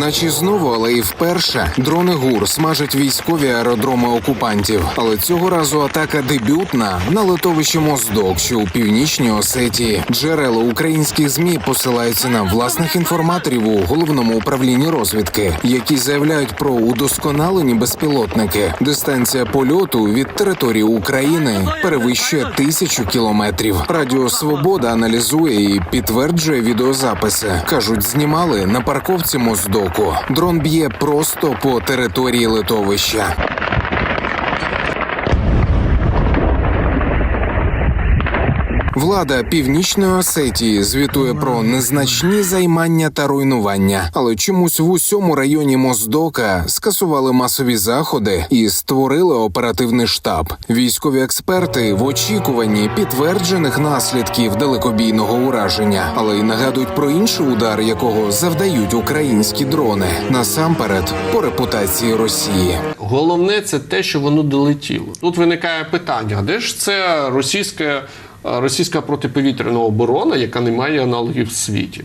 Наче знову, але і вперше дрони ГУР смажать військові аеродроми окупантів. Але цього разу атака дебютна на литовище Моздок, що у північній Осетії. Джерела українських змі посилаються на власних інформаторів у головному управлінні розвідки, які заявляють про удосконалені безпілотники. Дистанція польоту від території України перевищує тисячу кілометрів. Радіо Свобода аналізує і підтверджує відеозаписи. кажуть, знімали на парковці Моздоку. Дрон б'є просто по території литовища. Влада північної Осетії звітує про незначні займання та руйнування, але чомусь в усьому районі Моздока скасували масові заходи і створили оперативний штаб. Військові експерти в очікуванні підтверджених наслідків далекобійного ураження, але й нагадують про інший удар, якого завдають українські дрони насамперед по репутації Росії. Головне це те, що воно долетіло. Тут виникає питання: де ж це російська, е, російська протиповітряна оборона, яка не має аналогів в світі?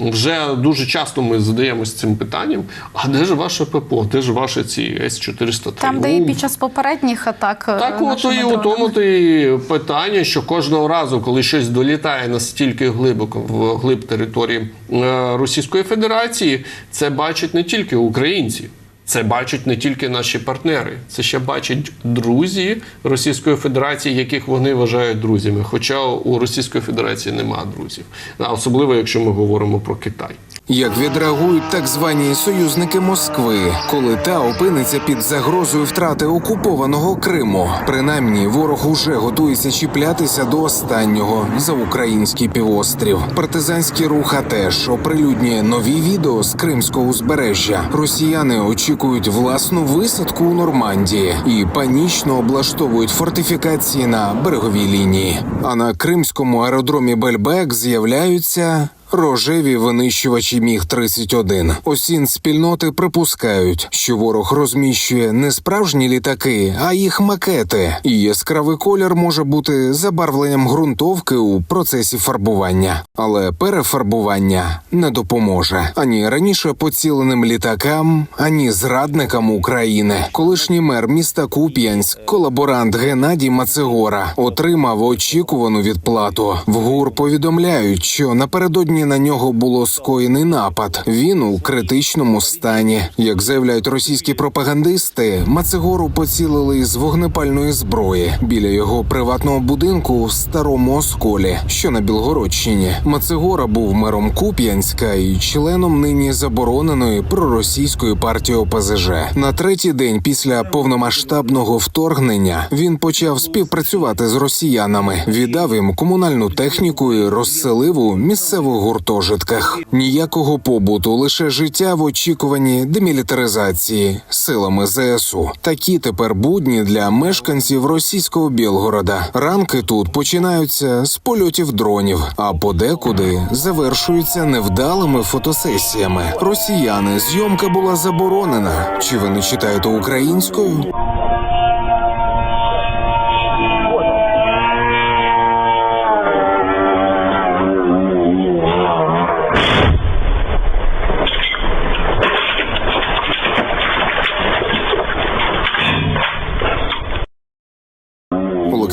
Вже дуже часто ми задаємося цим питанням: а де ж ваше ППО, де ж ваші ці С-403? Там, де і під час попередніх атак е, Так, от і у тому то і питання, що кожного разу, коли щось долітає настільки глибоко в глиб території е, Російської Федерації, це бачать не тільки українці. Це бачать не тільки наші партнери, це ще бачать друзі Російської Федерації, яких вони вважають друзями. Хоча у Російської Федерації немає друзів, а особливо якщо ми говоримо про Китай. Як відреагують так звані союзники Москви, коли та опиниться під загрозою втрати окупованого Криму? Принаймні, ворог уже готується чіплятися до останнього за український півострів. Партизанський рух теж оприлюднює нові відео з кримського узбережжя. Росіяни очікують власну висадку у Нормандії і панічно облаштовують фортифікації на береговій лінії. А на кримському аеродромі Бельбек з'являються. Рожеві винищувачі міг 31 Осін спільноти припускають, що ворог розміщує не справжні літаки, а їх макети. І яскравий колір може бути забарвленням ґрунтовки у процесі фарбування, але перефарбування не допоможе ані раніше поціленим літакам, ані зрадникам України. Колишній мер міста Куп'янськ, колаборант Геннадій Мацегора, отримав очікувану відплату. В ГУР повідомляють, що напередодні на нього було скоєний напад. Він у критичному стані. Як заявляють російські пропагандисти, Мацегору поцілили із вогнепальної зброї біля його приватного будинку в старому осколі, що на Білгородщині. Мацегора був мером Куп'янська і членом нині забороненої проросійської партії ОПЗЖ. На третій день після повномасштабного вторгнення він почав співпрацювати з росіянами, віддав їм комунальну техніку і розселив у місцевих гуртожитках. Ніякого побуту, лише життя в очікуванні демілітаризації силами ЗСУ. Такі тепер будні для мешканців російського Білгорода. Ранки тут починаються з польотів дронів, а подекуди завершуються невдалими фотосесіями. Росіяни зйомка була заборонена. Чи ви не читаєте українською?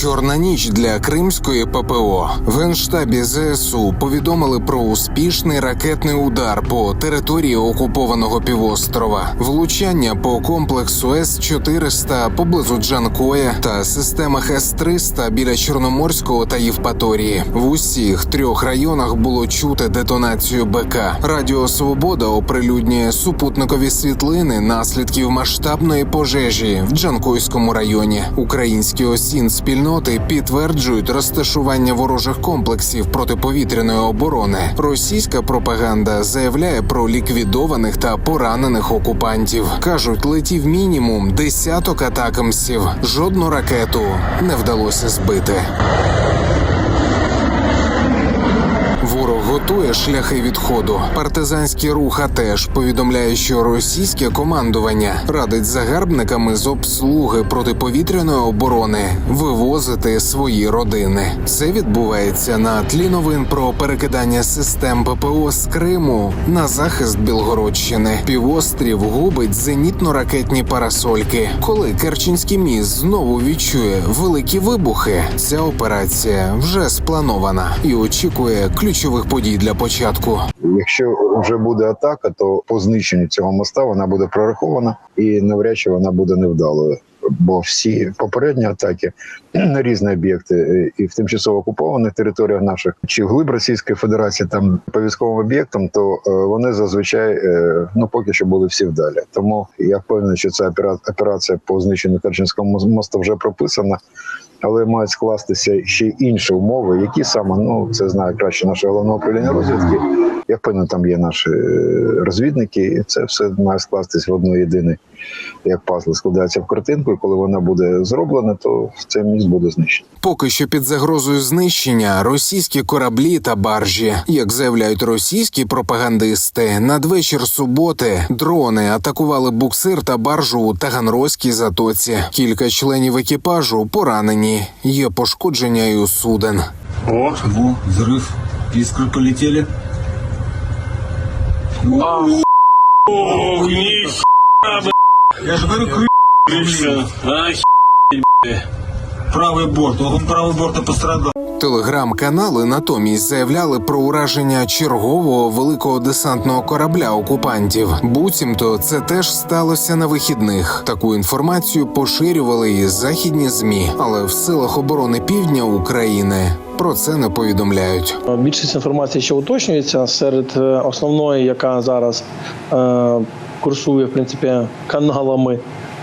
Чорна ніч для кримської ППО в генштабі ЗСУ повідомили про успішний ракетний удар по території окупованого півострова, влучання по комплексу С 400 поблизу Джанкоя та системах С 300 біля Чорноморського та Євпаторії. В усіх трьох районах було чути детонацію БК. Радіо Свобода оприлюднює супутникові світлини наслідків масштабної пожежі в Джанкойському районі. Українські осін спільноти підтверджують розташування ворожих комплексів протиповітряної оборони. Російська пропаганда заявляє про ліквідованих та поранених окупантів. кажуть, летів мінімум десяток атакамсів. Жодну ракету не вдалося збити. Ворог готує шляхи відходу. Партизанський рух АТЕШ повідомляє, що російське командування радить загарбниками з обслуги протиповітряної оборони вивозити свої родини. Це відбувається на тлі новин про перекидання систем ППО з Криму на захист Білгородщини. Півострів губить зенітно-ракетні парасольки. Коли Керченський міст знову відчує великі вибухи, ця операція вже спланована і очікує ключових подій для початку. Якщо вже буде атака, то по знищенню цього моста вона буде прорахована і навряд чи вона буде невдалою. Бо всі попередні атаки на різні об'єкти е, і в тимчасово окупованих територіях наших чи вглиб Російської Федерації там по військовим об'єктам, то е, вони зазвичай е, ну поки що були всі вдалі. Тому я впевнений, що ця операція по знищенню Керченського мосту вже прописана. Але мають скластися ще інші умови, які саме ну це знає краще наше головне управління розвідки. Я впевнений, там є наші е, розвідники, і це все має скластись в одну єдине, як пазл складається в картинку. І коли вона буде зроблена, то цей міст буде знищений. Поки що під загрозою знищення російські кораблі та баржі, як заявляють російські пропагандисти, надвечір суботи дрони атакували буксир та баржу у Таганрозькій затоці. Кілька членів екіпажу поранені. Є пошкодження і у суден. Во, взрыв. Искры полетели. Ох, ни Я же говорю, крыша. А, Правый борт. Он правый борт пострадал. Телеграм-канали натомість заявляли про ураження чергового великого десантного корабля окупантів. Буцімто це теж сталося на вихідних. Таку інформацію поширювали і західні змі, але в силах оборони півдня України про це не повідомляють. Більшість інформації ще уточнюється серед е, основної, яка зараз е, курсує в принципі каналами.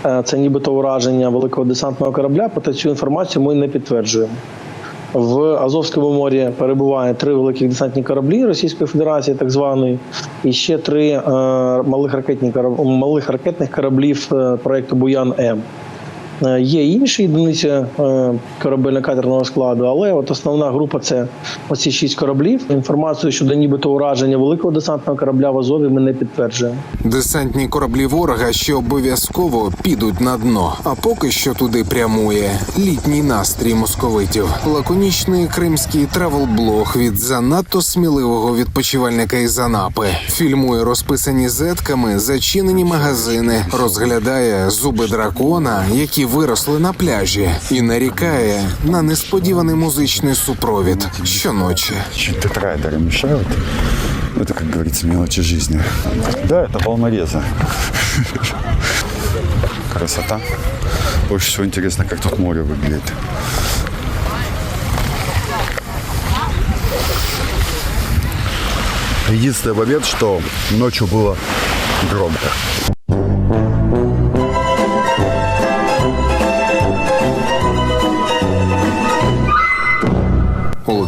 е, Це нібито ураження великого десантного корабля. Проте цю інформацію ми не підтверджуємо. В Азовському морі перебуває три великі десантні кораблі Російської Федерації, так званої, і ще три е, малих ракетні малих ракетних кораблів е, проекту Буян М. Е, Є інші одиниці е, корабельно-катерного складу, але от основна група це оці шість кораблів. Інформацію щодо нібито ураження великого десантного корабля в Азові ми не підтверджуємо. Десантні кораблі ворога ще обов'язково підуть на дно. А поки що туди прямує літній настрій московитів. Лаконічний кримський тревел-блог від занадто сміливого відпочивальника із Анапи фільмує розписані зетками зачинені магазини, розглядає зуби дракона, які виросли на пляжі, і нарікає на несподіваний музичний супровід щоночі. Чуть тетрайдеры мешают. Это, как говорится, мелочи жизни. Да, это волнорезы. Красота. Больше всего интересно, как тут море выглядит. Единственный момент, что ночью было громко.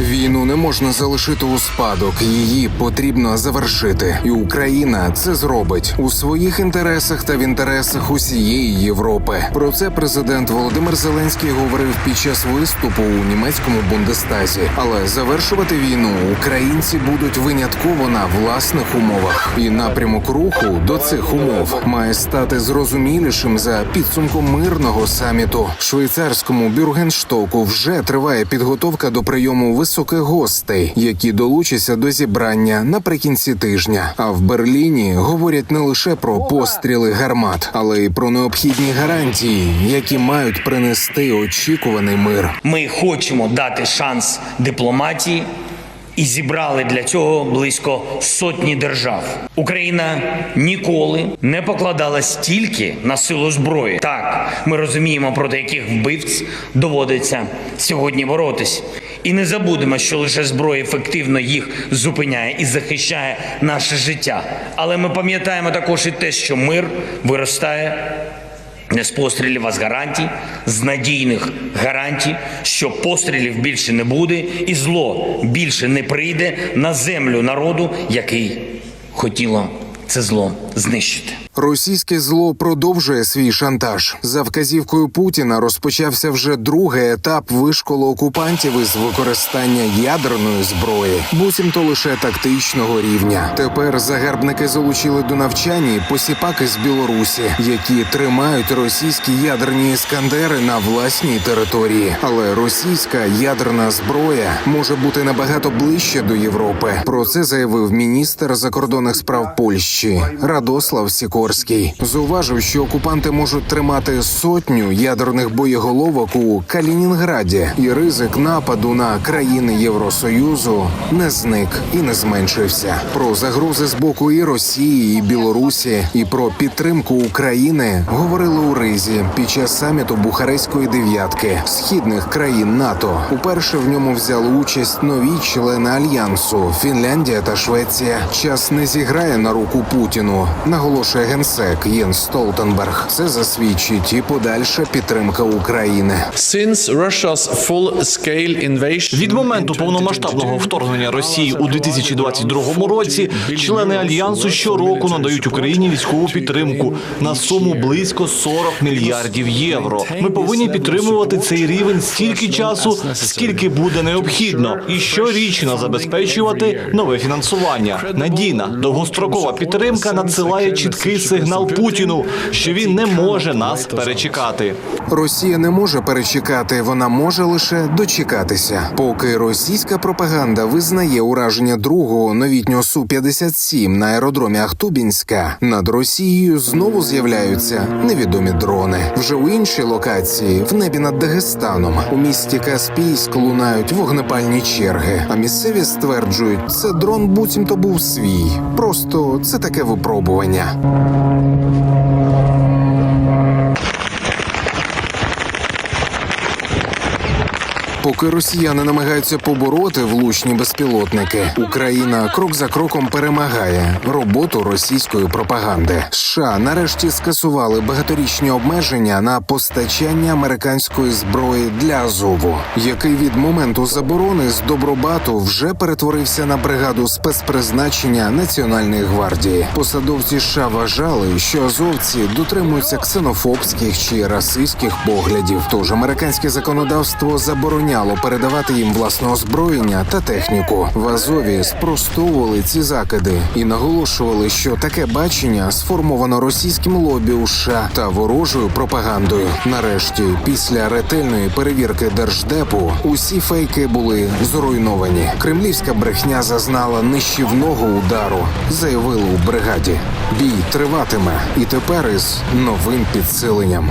Війну не можна залишити у спадок, її потрібно завершити, і Україна це зробить у своїх інтересах та в інтересах усієї Європи. Про це президент Володимир Зеленський говорив під час виступу у німецькому бундестазі. Але завершувати війну українці будуть винятково на власних умовах, і напрямок руху до цих умов має стати зрозумілішим за підсумком мирного саміту. В швейцарському Бюргенштоку вже триває підготовка до прийому високих гостей, які долучаться до зібрання наприкінці тижня. А в Берліні говорять не лише про постріли гармат, але й про необхідні гарантії, які мають принести очікуваний мир. Ми хочемо дати шанс дипломатії і зібрали для цього близько сотні держав. Україна ніколи не покладала стільки на силу зброї. Так, ми розуміємо, проти яких вбивць доводиться сьогодні боротись. І не забудемо, що лише зброя ефективно їх зупиняє і захищає наше життя. Але ми пам'ятаємо також і те, що мир виростає не з пострілів, а з гарантій, з надійних гарантій, що пострілів більше не буде, і зло більше не прийде на землю народу, який хотіло це зло знищити. Російське зло продовжує свій шантаж. За вказівкою Путіна розпочався вже другий етап вишколу окупантів із використання ядерної зброї, буцімто лише тактичного рівня. Тепер загарбники залучили до навчання посіпаки з Білорусі, які тримають російські ядерні іскандери на власній території. Але російська ядерна зброя може бути набагато ближче до Європи. Про це заявив міністр закордонних справ Польщі Радослав Сікорський. Зауважив, що окупанти можуть тримати сотню ядерних боєголовок у Калінінграді, і ризик нападу на країни Євросоюзу не зник і не зменшився. Про загрози з боку і Росії, і Білорусі, і про підтримку України говорили у Ризі під час саміту Бухарестської дев'ятки східних країн НАТО. Уперше в ньому взяли участь нові члени альянсу Фінляндія та Швеція. Час не зіграє на руку Путіну, наголошує генсек Єнс Столтенберг. Це засвідчить і подальша підтримка України. Від моменту повномасштабного вторгнення Росії у 2022 році члени альянсу щороку надають Україні військову підтримку на суму близько 40 мільярдів євро. Ми повинні підтримувати цей рівень стільки часу, скільки буде необхідно, і щорічно забезпечувати нове фінансування. Надійна довгострокова підтримка надсилає чіткий сигнал Путіну, що він не може нас перечекати. Росія не може перечекати, вона може лише дочекатися. Поки російська пропаганда визнає ураження другого новітнього су 57 на аеродромі Ахтубінська, над Росією знову з'являються невідомі дрони. Вже у іншій локації, в небі над Дагестаном, у місті Каспійськ лунають вогнепальні черги. А місцеві стверджують, це дрон буцімто був свій. Просто це таке випробування. Bye. Поки росіяни намагаються побороти влучні безпілотники, Україна крок за кроком перемагає роботу російської пропаганди. США нарешті скасували багаторічні обмеження на постачання американської зброї для Азову, який від моменту заборони з Добробату вже перетворився на бригаду спецпризначення Національної гвардії. Посадовці США вважали, що азовці дотримуються ксенофобських чи расистських поглядів. Тож американське законодавство забороняє забороняло передавати їм власне озброєння та техніку. В Азові спростовували ці закиди і наголошували, що таке бачення сформовано російським лобі у США та ворожою пропагандою. Нарешті, після ретельної перевірки держдепу, усі фейки були зруйновані. Кремлівська брехня зазнала нищівного удару, заявили у бригаді. Бій триватиме і тепер із новим підсиленням.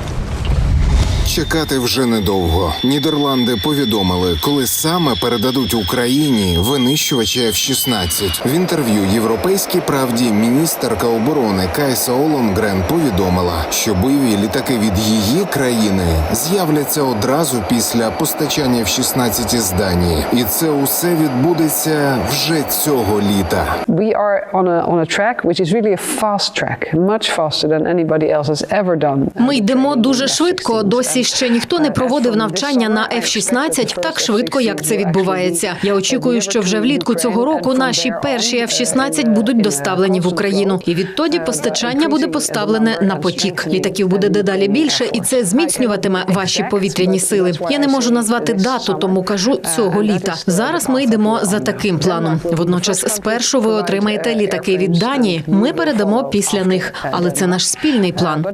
Чекати вже недовго. Нідерланди повідомили, коли саме передадуть Україні винищувачі F-16. В інтерв'ю Європейській правді міністерка оборони Кайса Олонгрен повідомила, що бойові літаки від її країни з'являться одразу після постачання F-16 із Данії, і це усе відбудеться вже цього літа. We are on a on a track which is really a fast track, much faster than anybody else has ever done. Ми йдемо дуже швидко. Досі ще ніхто не проводив навчання на F-16 так швидко, як це відбувається. Я очікую, що вже влітку цього року наші перші F-16 будуть доставлені в Україну, і відтоді постачання буде поставлене на потік. Літаків буде дедалі більше, і це зміцнюватиме ваші повітряні сили. Я не можу назвати дату, тому кажу цього літа. Зараз ми йдемо за таким планом. Водночас, спершу ви отримаєте літаки від Данії. Ми передамо після них, але це наш спільний план.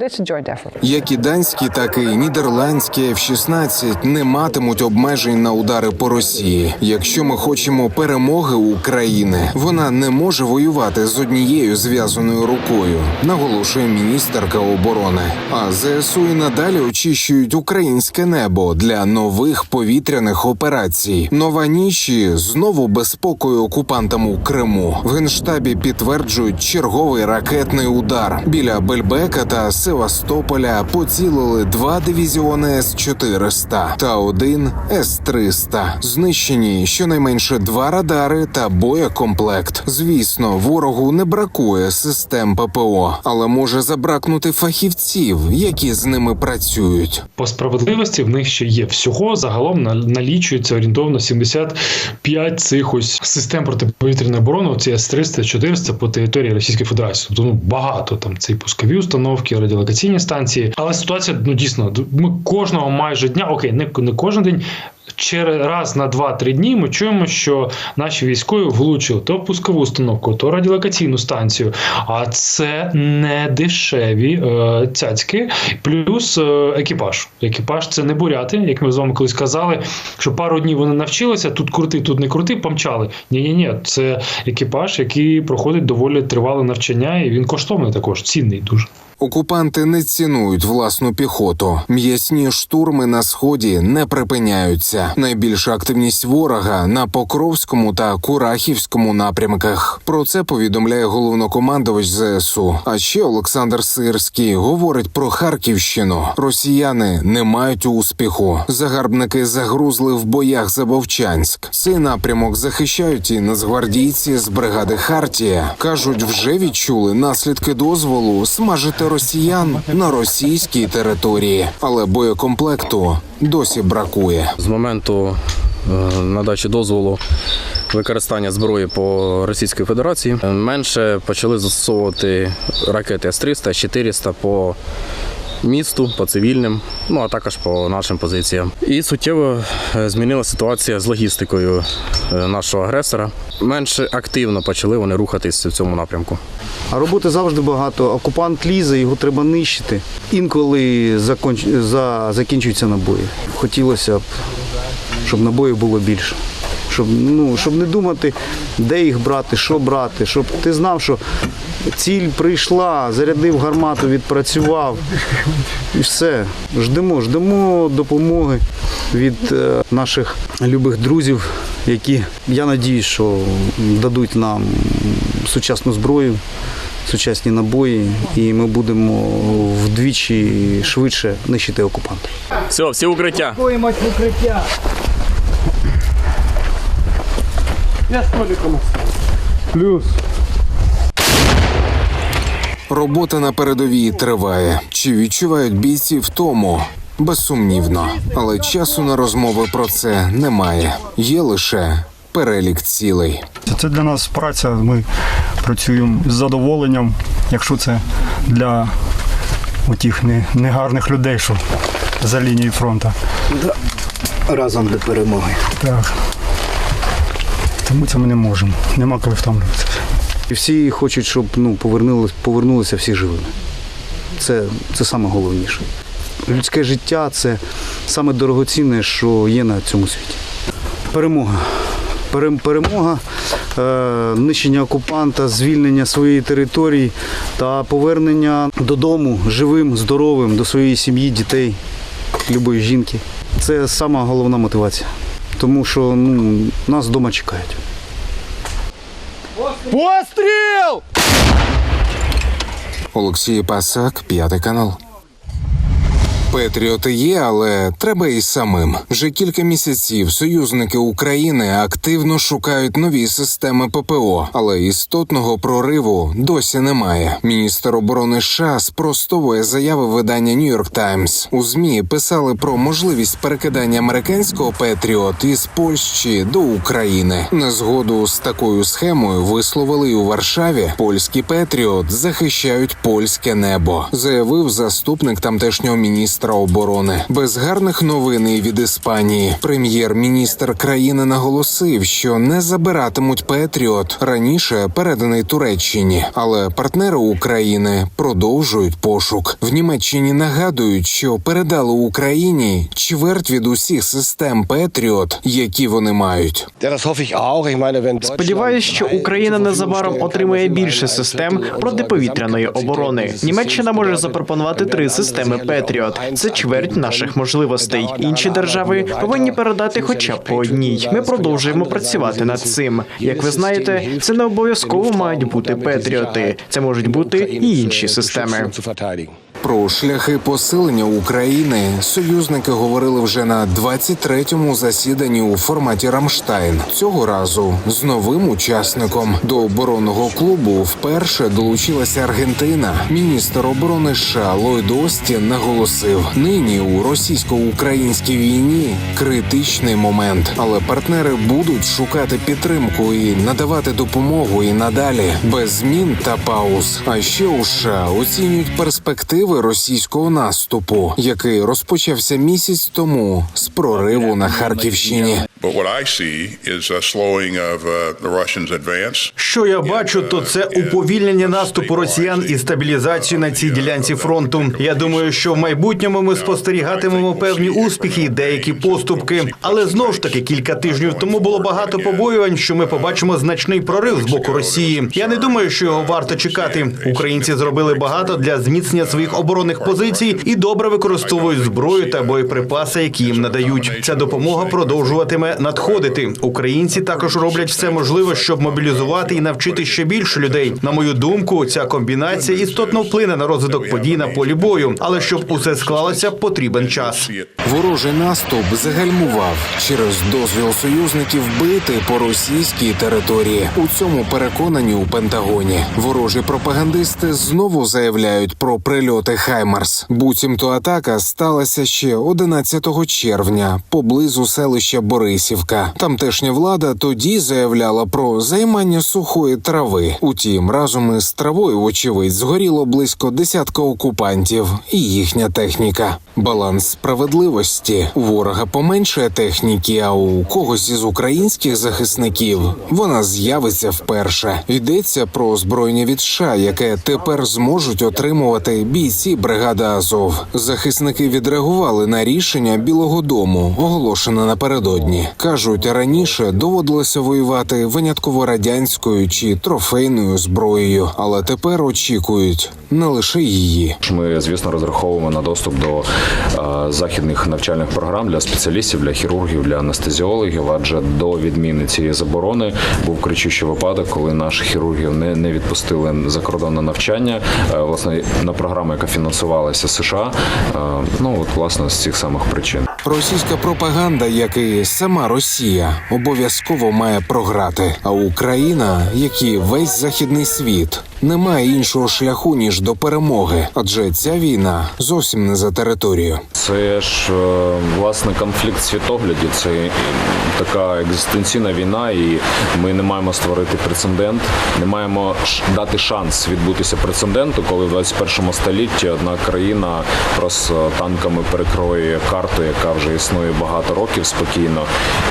Як і данські, так і нідерландські F-16 не матимуть обмежень на удари по Росії. Якщо ми хочемо перемоги України, вона не може воювати з однією зв'язаною рукою, наголошує міністерка оборони. А ЗСУ і надалі очищують українське небо для нових повітряних операцій. Нова ніші знову безпокою окупантам у Криму. В генштабі підтверджують черговий ракетний удар біля Бельбека та Севастополя. Поцілили два дивізіони дивізіони С-400 та один С-300. Знищені щонайменше два радари та боєкомплект. Звісно, ворогу не бракує систем ППО, але може забракнути фахівців, які з ними працюють. По справедливості в них ще є всього загалом на- налічується орієнтовно 75 цих ось систем протиповітряної оборони. Ці С-300, 400 по території Російської Федерації. Тобто ну багато там це пускові установки, радіолокаційні станції. Але ситуація ну дійсно ми кожного майже дня, окей, не, не кожен день. Через раз на 2-3 дні ми чуємо, що наші військові влучили то пускову установку, то радіолокаційну станцію. А це не дешеві е, цяцьки, плюс е, екіпаж. Екіпаж це не буряти, як ми з вами колись казали, що пару днів вони навчилися, тут крути, тут не крути, помчали. Ні, ні, ні, це екіпаж, який проходить доволі тривале навчання, і він коштовний також, цінний дуже. Окупанти не цінують власну піхоту. М'ясні штурми на сході не припиняються. Найбільша активність ворога на Покровському та Курахівському напрямках. Про це повідомляє головнокомандувач ЗСУ. А ще Олександр Сирський говорить про Харківщину. Росіяни не мають успіху. Загарбники загрузли в боях за Вовчанськ. Цей напрямок захищають і нацгвардійці з бригади Хартія. кажуть, вже відчули наслідки дозволу смажити росіян на російській території, але боєкомплекту досі бракує. З моменту е, надачі дозволу використання зброї по Російській Федерації е, менше почали застосовувати ракети С-300, С-400 по місту, по цивільним, ну а також по нашим позиціям. І суттєво е, змінилася ситуація з логістикою е, нашого агресора. Менше активно почали вони рухатись в цьому напрямку. А роботи завжди багато. Окупант лізе, його треба нищити. Інколи закінчуються набої. Хотілося б, щоб набоїв було більше. Щоб, ну, щоб не думати, де їх брати, що брати, щоб ти знав, що ціль прийшла, зарядив гармату, відпрацював. І все. Ждемо, ждемо допомоги від е, наших любих друзів, які, я надію, що дадуть нам сучасну зброю, сучасні набої, і ми будемо вдвічі швидше нищити окупанта. Все, всі укриття. В укриття. Я столиком Плюс. Робота на передовій триває. Чи відчувають бійці втому? Безсумнівно, але часу на розмови про це немає. Є лише перелік цілей. Це для нас праця. Ми працюємо з задоволенням, якщо це для тих негарних людей, що за лінією фронту. Разом до перемоги. Так. Тому це ми не можемо. Нема коли втомлюватися. І всі хочуть, щоб ну, повернулися, повернулися всі живими. Це, це саме головніше. Людське життя це саме дорогоцінне, що є на цьому світі. Перемога. Перемога, е, нищення окупанта, звільнення своєї території та повернення додому живим, здоровим, до своєї сім'ї, дітей, любої жінки. Це сама головна мотивація. Тому що ну, нас вдома чекають. Постріл! Олексій Пасак, п'ятий канал. Петріоти є, але треба і самим. Вже кілька місяців союзники України активно шукають нові системи ППО, але істотного прориву досі немає. Міністр оборони США спростовує заяви видання York Times. У змі писали про можливість перекидання американського Петріот із Польщі до України. Незгоду з такою схемою висловили й у Варшаві. Польські Петріот захищають польське небо, заявив заступник тамтешнього міністра оборони. Без гарних новин і від Іспанії прем'єр-міністр країни наголосив, що не забиратимуть Петріот раніше переданий Туреччині, але партнери України продовжують пошук. В Німеччині нагадують, що передали Україні чверть від усіх систем Петріот, які вони мають. Сподіваюсь, що Україна незабаром отримає більше систем протиповітряної оборони. Німеччина може запропонувати три системи Петріот. Це чверть наших можливостей. Інші держави повинні передати хоча б по одній. Ми продовжуємо працювати над цим. Як ви знаєте, це не обов'язково мають бути патріоти. Це можуть бути і інші системи. Про шляхи посилення України союзники говорили вже на 23-му засіданні у форматі Рамштайн. Цього разу з новим учасником до оборонного клубу вперше долучилася Аргентина. Міністр оборони США Ллойд Остін наголосив: нині у російсько-українській війні критичний момент, але партнери будуть шукати підтримку і надавати допомогу і надалі без змін та пауз. А ще у США оцінюють перспективи російського наступу, який розпочався місяць тому з прориву на Харківщині. Uh. Що я бачу, то це уповільнення наступу росіян і стабілізацію на цій ділянці фронту. Я думаю, що в майбутньому ми спостерігатимемо певні успіхи і деякі поступки. Але знову ж таки кілька тижнів тому було багато побоювань, що ми побачимо значний прорив з боку Росії. Я не думаю, що його варто чекати. Українці зробили багато для зміцнення своїх оборонних позицій і добре використовують зброю та боєприпаси, які їм надають. Ця допомога продовжуватиме надходити. Українці також роблять все можливе, щоб мобілізувати і навчити ще більше людей. На мою думку, ця комбінація істотно вплине на розвиток подій на полі бою. Але щоб усе склалося, потрібен час. Ворожий наступ загальмував через дозвіл союзників бити по російській території. У цьому переконані у Пентагоні. Ворожі пропагандисти знову заявляють про прильоти Хаймарс. Буцімто атака сталася ще 11 червня поблизу селища Борисівка. Тамтешня влада тоді заявляла про займання сухої трави. Утім, разом із травою, вочевидь, згоріло близько десятка окупантів і їхня техніка. Баланс справедливості у ворога поменшає техніки, а у когось із українських захисників вона з'явиться вперше. Йдеться про озброєння від США, яке тепер зможуть отримувати бійці бригади Азов. Захисники відреагували на рішення Білого Дому, оголошене напередодні. кажуть, раніше доводилося воювати винятково радянською чи трофейною зброєю, але тепер очікують не лише її. Ми, звісно, розраховуємо на доступ до е, західних навчальних програм для спеціалістів, для хірургів, для анестезіологів. Адже до відміни цієї заборони був кричущий випадок, коли наших хірургів не, не відпустили за кордон на навчання. Е, власне на програму, яка фінансувалася США. Е, ну от власне з цих самих причин. Російська пропаганда, як і сама Росія, обов'язково має програти. А Україна, як і весь західний світ, не має іншого шляху ніж до перемоги, адже ця війна зовсім не за територію. Це ж е, власне конфлікт світоглядів. Це е, така екзистенційна війна, і ми не маємо створити прецедент, не маємо дати шанс відбутися прецеденту, коли в 21 столітті одна країна просто танками перекроє карту, яка вже існує багато років спокійно.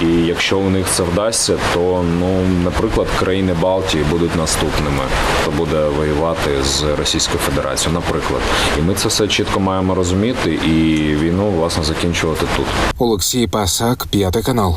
І якщо у них це вдасться, то ну, наприклад, країни Балтії будуть наступними, хто буде воювати з Російською Федерацією, наприклад. І ми це все чітко маємо розуміти і війну власне закінчувати тут. Олексій Пасак, п'ятий канал.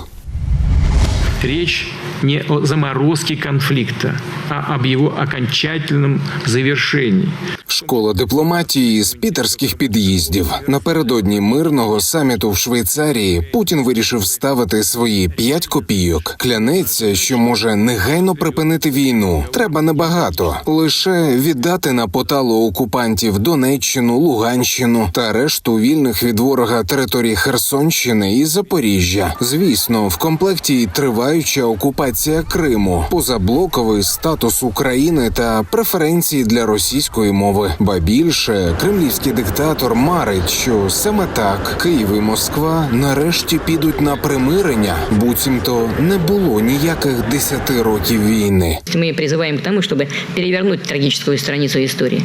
Річ не о заморозке конфликта, а об его окончательном завершении. Школа дипломатії з пітерських під'їздів напередодні мирного саміту в Швейцарії Путін вирішив ставити свої п'ять копійок. Клянеться, що може негайно припинити війну. Треба небагато лише віддати на поталу окупантів Донеччину, Луганщину та решту вільних від ворога територій Херсонщини і Запоріжжя. Звісно, в комплекті триваюча окупація Криму, позаблоковий статус України та преференції для російської мови Ба більше кремлівський диктатор марить, що саме так Київ і Москва нарешті підуть на примирення, буцімто не було ніяких десяти років війни. Мы призываем к тому, чтобы перевернуть трагическую страницу истории.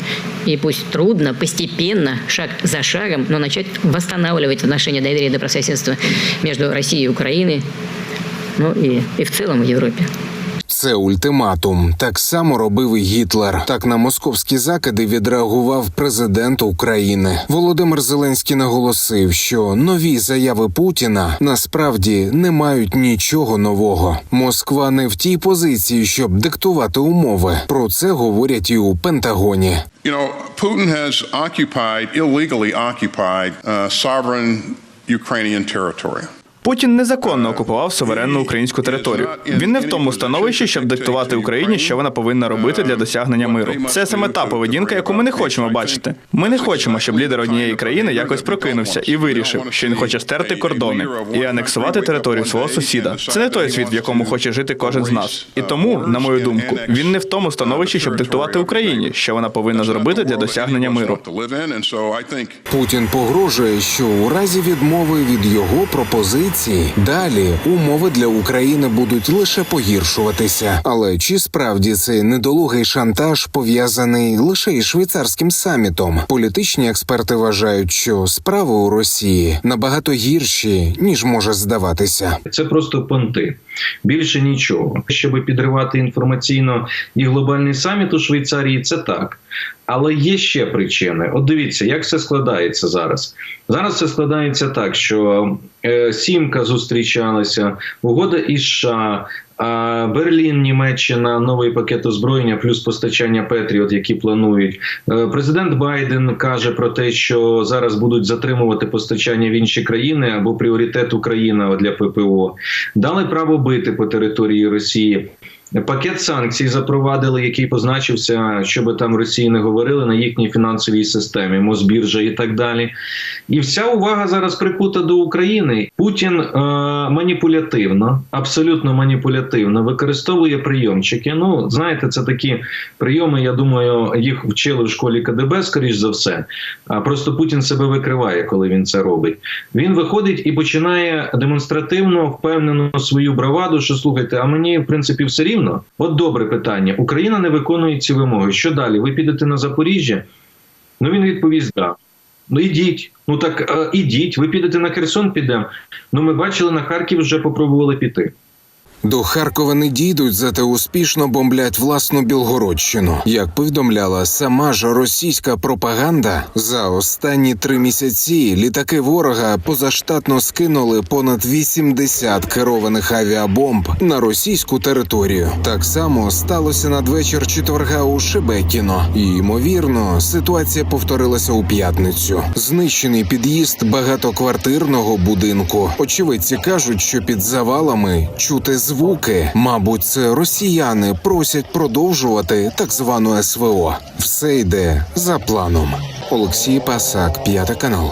И пусть трудно, постепенно, шаг за шагом, но начать восстанавливать отношения доверия и добрососедства между Россией и Украиной, ну и, и в целом в Европе. Це ультиматум. Так само робив і Гітлер. Так на московські закиди відреагував президент України. Володимир Зеленський наголосив, що нові заяви Путіна насправді не мають нічого нового. Москва не в тій позиції, щоб диктувати умови. Про це говорять і у Пентагоні. You know, Putin has occupied, illegally occupied, uh, sovereign Ukrainian territory. Путін незаконно окупував суверенну українську територію. Він не в тому становищі, щоб диктувати Україні, що вона повинна робити для досягнення миру. Це саме та поведінка, яку ми не хочемо бачити. Ми не хочемо, щоб лідер однієї країни якось прокинувся і вирішив, що він хоче стерти кордони і анексувати територію свого сусіда. Це не той світ, в якому хоче жити кожен з нас. І тому, на мою думку, він не в тому становищі, щоб диктувати Україні, що вона повинна зробити для досягнення миру. Путін погрожує, що у разі відмови від його пропозицій далі умови для України будуть лише погіршуватися. Але чи справді цей недолугий шантаж пов'язаний лише із швейцарським самітом? Політичні експерти вважають, що справи у Росії набагато гірші ніж може здаватися. Це просто понти. Більше нічого. Щоб підривати інформаційно і глобальний саміт у Швейцарії, це так. Але є ще причини. От дивіться, як це складається зараз. Зараз це складається так, що е, сімка зустрічалася, угода із США, а Берлін, Німеччина, новий пакет озброєння, плюс постачання Петріот, які планують. Е, Президент Байден каже про те, що зараз будуть затримувати постачання в інші країни або пріоритет Україна для ППО. Дали право бити по території Росії. Пакет санкцій запровадили, який позначився, щоб там Росії не говорили на їхній фінансовій системі, Мосбіржа і так далі. І вся увага зараз прикута до України. Путін е, маніпулятивно, абсолютно маніпулятивно використовує прийомчики. Ну, знаєте, це такі прийоми. Я думаю, їх вчили в школі КДБ, скоріш за все. А просто Путін себе викриває, коли він це робить. Він виходить і починає демонстративно впевнено свою браваду, що слухайте, а мені в принципі все рівно. От добре питання. Україна не виконує ці вимоги. Що далі? Ви підете на Запоріжжя? Ну він відповість: да. Ну ідіть. Ну так е, ідіть. Ви підете на Херсон, підемо. Ну ми бачили на Харків, вже попробували піти. До Харкова не дійдуть, зате успішно бомблять власну Білгородщину. Як повідомляла сама ж російська пропаганда, за останні три місяці літаки ворога позаштатно скинули понад 80 керованих авіабомб на російську територію. Так само сталося надвечір четверга у Шебекіно. І ймовірно, ситуація повторилася у п'ятницю. Знищений під'їзд багатоквартирного будинку. Очевидці кажуть, що під завалами чути звуки. Мабуть, це росіяни просять продовжувати так звану СВО. Все йде за планом. Олексій Пасак, п'ятий канал.